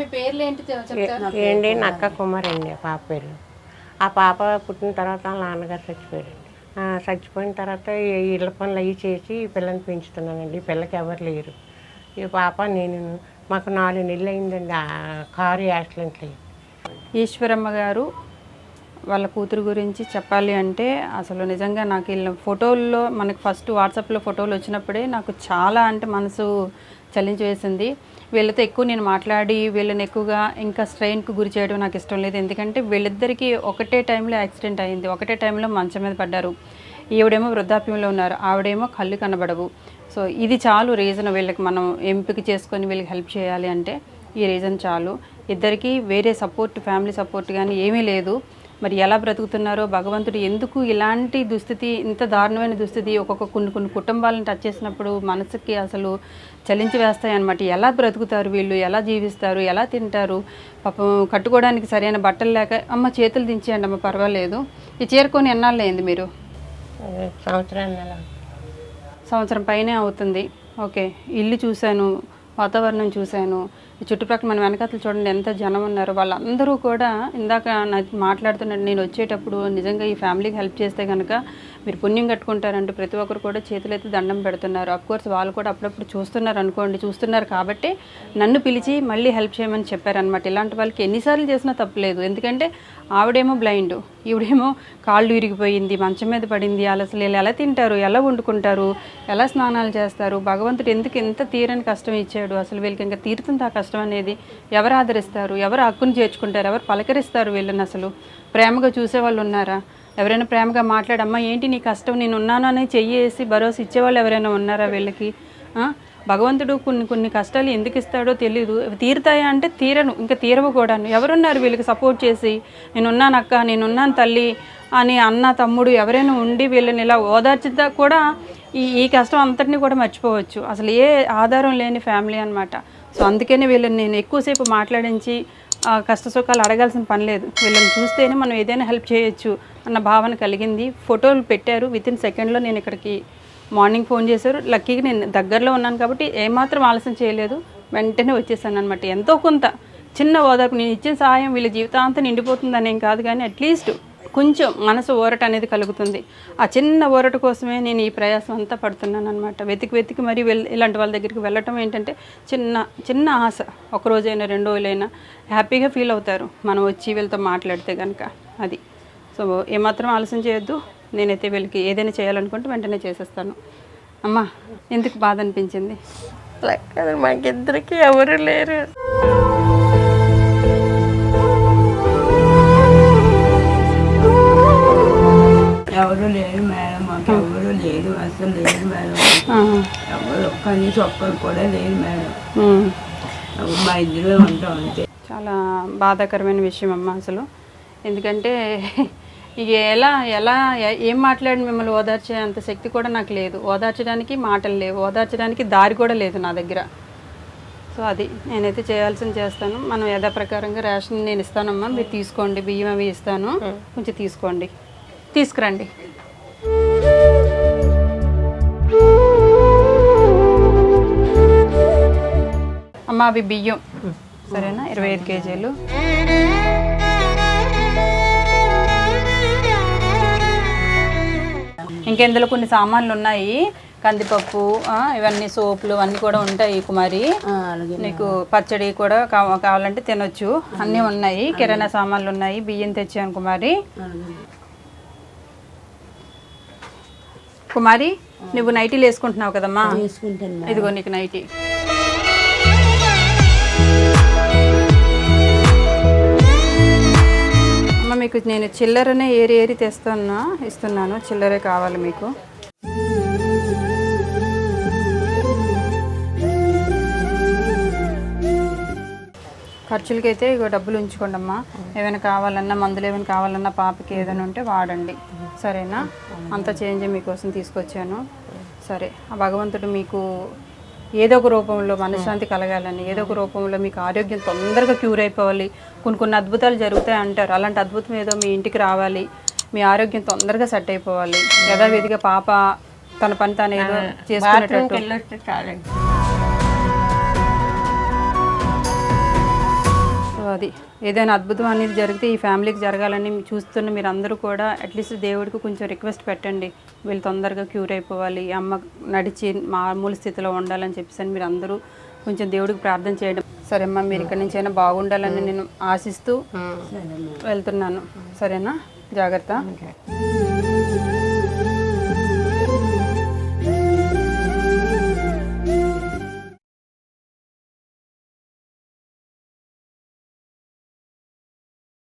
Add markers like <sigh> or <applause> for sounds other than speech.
అమ్మ మీ పేర్లు ఏంటి తె- చెప్తారా? ఏంటి? నక్క కుమార్ అండి ఆ పాప పేరు. ఆ పాప పుట్టిన తర్వాత వాళ్ళ నాన్నగారు చచ్చిపోయారండి ఆ, చచ్చిపోయిన తర్వాత ఈ ఇళ్ళ పనులు అవి చేసి ఈ పిల్లని పెంచుతున్నానండి. ఈ పిల్లకి ఎవరు లేరు. ఈ పాప నేను మాకు నాలుగు నెలలు అయిందండి ఆ కారు యాక్సిడెంట్ అయ్యి ఈశ్వరమ్మ గారు వాళ్ళ కూతురు గురించి చెప్పాలి అంటే అసలు నిజంగా నాకు వీళ్ళ ఫోటోల్లో మనకు ఫస్ట్ వాట్సాప్లో ఫోటోలు వచ్చినప్పుడే నాకు చాలా అంటే మనసు చలించి వేసింది. వీళ్ళతో ఎక్కువ నేను మాట్లాడి వీళ్ళని ఎక్కువగా ఇంకా స్ట్రెయిన్కు గురి చేయడం నాకు ఇష్టం లేదు. ఎందుకంటే వీళ్ళిద్దరికీ ఒకటే టైంలో యాక్సిడెంట్ అయింది. ఒకటే టైంలో మంచం మీద పడ్డారు. ఈవిడేమో వృద్ధాప్యంలో ఉన్నారు. ఆవిడేమో కళ్ళు కనబడవు. సో ఇది చాలు రీజన్ వీళ్ళకి మనం ఎంపిక చేసుకొని వీళ్ళకి హెల్ప్ చేయాలి అంటే ఈ రీజన్ చాలు. ఇద్దరికీ వేరే సపోర్ట్ ఫ్యామిలీ సపోర్ట్ కానీ ఏమీ లేదు. మరి ఎలా బ్రతుకుతున్నారో భగవంతుడు ఎందుకు ఇలాంటి దుస్థితి ఇంత దారుణమైన దుస్థితి ఒక్కొక్క కొన్ని కొన్ని కుటుంబాలను టచ్ చేసినప్పుడు మనసుకి అసలు చలించి వేస్తాయి అనమాట ఎలా బ్రతుకుతారు వీళ్ళు? ఎలా జీవిస్తారు? ఎలా తింటారు? పాపం కట్టుకోవడానికి సరైన బట్టలు లేక అమ్మ చేతులు దించేయండి అమ్మ పర్వాలేదు. ఈ చీరకొని ఎన్నాళ్ళు అయింది మీరు? నెల. సంవత్సరం పైనే అవుతుంది. ఓకే. ఇల్లు చూశాను వాతావరణం చూశాను ఈ చుట్టుపక్కల మన వెనకాతలు చూడండి ఎంత జనం ఉన్నారు. వాళ్ళందరూ కూడా ఇందాక మాట్లాడుతున్నాడు నేను వచ్చేటప్పుడు నిజంగా ఈ ఫ్యామిలీకి హెల్ప్ చేస్తే కనుక మీరు పుణ్యం కట్టుకుంటారంటూ ప్రతి ఒక్కరు కూడా చేతులైతే దండం పెడుతున్నారు. అఫ్కోర్స్ వాళ్ళు కూడా అప్పుడప్పుడు చూస్తున్నారు అనుకోండి చూస్తున్నారు కాబట్టి నన్ను పిలిచి మళ్ళీ హెల్ప్ చేయమని చెప్పారనమాట ఇలాంటి వాళ్ళకి ఎన్నిసార్లు చేసినా తప్పలేదు ఎందుకంటే ఆవిడేమో బ్లైండ్ ఈవిడేమో కాళ్ళు విరిగిపోయింది మంచం మీద పడింది వాళ్ళు అసలు ఎలా తింటారు ఎలా వండుకుంటారు ఎలా స్నానాలు చేస్తారు భగవంతుడు ఎందుకు ఎంత తీరని కష్టం ఇచ్చాడు అసలు వీళ్ళకి ఇంకా తీరుతుంది ఆ కష్టం కష్టం అనేది ఎవరు ఆదరిస్తారు? ఎవరు హక్కును చేర్చుకుంటారు? ఎవరు పలకరిస్తారు వీళ్ళని అసలు? ప్రేమగా చూసే వాళ్ళు ఉన్నారా? ఎవరైనా ప్రేమగా మాట్లాడమ్మా ఏంటి నీ కష్టం? నేను ఉన్నాను అని చెయ్యి వేసి భరోసా ఇచ్చేవాళ్ళు ఎవరైనా ఉన్నారా వీళ్ళకి? భగవంతుడు కొన్ని కొన్ని కష్టాలు ఎందుకు ఇస్తాడో తెలియదు తీరుతాయా అంటే తీరను ఇంకా తీరవు కూడాను. ఎవరున్నారు వీళ్ళకి సపోర్ట్ చేసి? నేనున్నాను అక్క నేనున్నాను తల్లి అని అన్న తమ్ముడు ఎవరైనా ఉండి వీళ్ళని ఇలా ఓదార్చితే కూడా ఈ ఈ కష్టం అంతటిని కూడా మర్చిపోవచ్చు. అసలు ఏ ఆధారం లేని ఫ్యామిలీ అనమాట సో అందుకనే వీళ్ళని నేను ఎక్కువసేపు మాట్లాడించి ఆ కష్ట సుఖాలు అడగాల్సిన పని లేదు. వీళ్ళని చూస్తేనే మనం ఏదైనా హెల్ప్ చేయొచ్చు అన్న భావన కలిగింది. ఫోటోలు పెట్టారు. విత్ ఇన్ సెకండ్లో నేను ఇక్కడికి మార్నింగ్ ఫోన్ చేశారు. లక్కీగా నేను దగ్గరలో ఉన్నాను కాబట్టి ఏమాత్రం ఆలస్యం చేయలేదు. వెంటనే వచ్చేసాను అనమాట ఎంతో కొంత చిన్న ఓదార్పు. నేను ఇచ్చిన సహాయం వీళ్ళ జీవితాంతం నిండిపోతుందని ఏం కాదు కానీ అట్లీస్ట్ కొంచెం మనసు ఊరట అనేది కలుగుతుంది. ఆ చిన్న ఊరట కోసమే నేను ఈ ప్రయాసం అంతా పడుతున్నాను అనమాట వెతికి వెతికి మరీ వెళ్ ఇలాంటి వాళ్ళ దగ్గరికి వెళ్ళటం ఏంటంటే చిన్న చిన్న ఆశ. ఒక రోజైనా రెండు రోజులైనా హ్యాపీగా ఫీల్ అవుతారు. మనం వచ్చి వీళ్ళతో మాట్లాడితే కనుక అది. సో ఏమాత్రం ఆలస్యం చేయొద్దు. నేనైతే వీళ్ళకి ఏదైనా చేయాలనుకుంటే వెంటనే చేసేస్తాను. అమ్మా ఎందుకు బాధ అనిపించింది? మాకిద్దరికి ఎవరు లేరు. ఎవరు లేరు మేడం మాకు ఎవరు లేదు అసలు లేదు మేడం. ఎవరు కనీసం ఒక్కరు కూడా లేదు మేడం. మా. ఇద్దరు ఉంటాం అంతే. చాలా బాధాకరమైన విషయం అమ్మ అసలు. ఎందుకంటే <laughs> ఇక ఎలా ఎలా ఏం మాట్లాడి మిమ్మల్ని ఓదార్చే అంత శక్తి కూడా నాకు లేదు. ఓదార్చడానికి మాటలు లేవు. ఓదార్చడానికి దారి కూడా లేదు నా దగ్గర. సో అది నేనైతే చేయాల్సింది చేస్తాను. మనం యథాప్రకారంగా రేషన్ నేను ఇస్తానమ్మా. మీరు తీసుకోండి. బియ్యం అవి ఇస్తాను. కొంచెం తీసుకోండి. తీసుకురండి. అమ్మ అవి బియ్యం. సరేనా? ఇరవై ఐదు కేజీలు. ఇంకెందులో కొన్ని సామాన్లు ఉన్నాయి? కందిపప్పు ఇవన్నీ సోపులు అన్నీ కూడా ఉంటాయి కుమారి. నీకు పచ్చడి కూడా కావ- కావాలంటే తినొచ్చు. అన్నీ ఉన్నాయి. కిరాణా సామాన్లు ఉన్నాయి. బియ్యం తెచ్చాను కుమారి. కుమారి నువ్వు నైటీలు వేసుకుంటున్నావు కదమ్మా. ఇదిగో నీకు నైటీ. అమ్మ మీకు నేను చిల్లరనే ఏరి ఏరి తెస్తున్నా ఇస్తున్నాను. చిల్లరే కావాలి మీకు. ఖర్చులకైతే ఇగో డబ్బులు ఉంచుకోండి అమ్మా ఏమైనా కావాలన్నా మందులు ఏమైనా కావాలన్నా పాపకి ఏదైనా ఉంటే వాడండి. సరేనా? అంత చేంజ్ మీకోసం తీసుకొచ్చాను. సరే ఆ భగవంతుడు మీకు ఏదో ఒక రూపంలో మనశ్శాంతి కలగాలని ఏదో ఒక రూపంలో మీకు ఆరోగ్యం తొందరగా క్యూర్ అయిపోవాలి. కొన్ని కొన్ని అద్భుతాలు జరుగుతాయి అంటారు. అలాంటి అద్భుతం ఏదో మీ ఇంటికి రావాలి. మీ ఆరోగ్యం తొందరగా సెట్ అయిపోవాలి. యథావిధిగా పాప తన పని తాను ఏదో చేసుకునేటట్టు. అది. ఏదైనా అద్భుతం అనేది జరిగితే ఈ ఫ్యామిలీకి జరగాలని చూస్తున్న మీరు అందరూ కూడా అట్లీస్ట్ దేవుడికి కొంచెం రిక్వెస్ట్ పెట్టండి. వీళ్ళు తొందరగా క్యూర్ అయిపోవాలి. అమ్మ నడిచి మామూలు స్థితిలో ఉండాలని చెప్పేసి అని మీరు అందరూ కొంచెం దేవుడికి ప్రార్థన చేయడం. సరే అమ్మా మీరు ఇక్కడి నుంచి అయినా బాగుండాలని నేను ఆశిస్తూ వెళ్తున్నాను. సరేనా? జాగ్రత్త.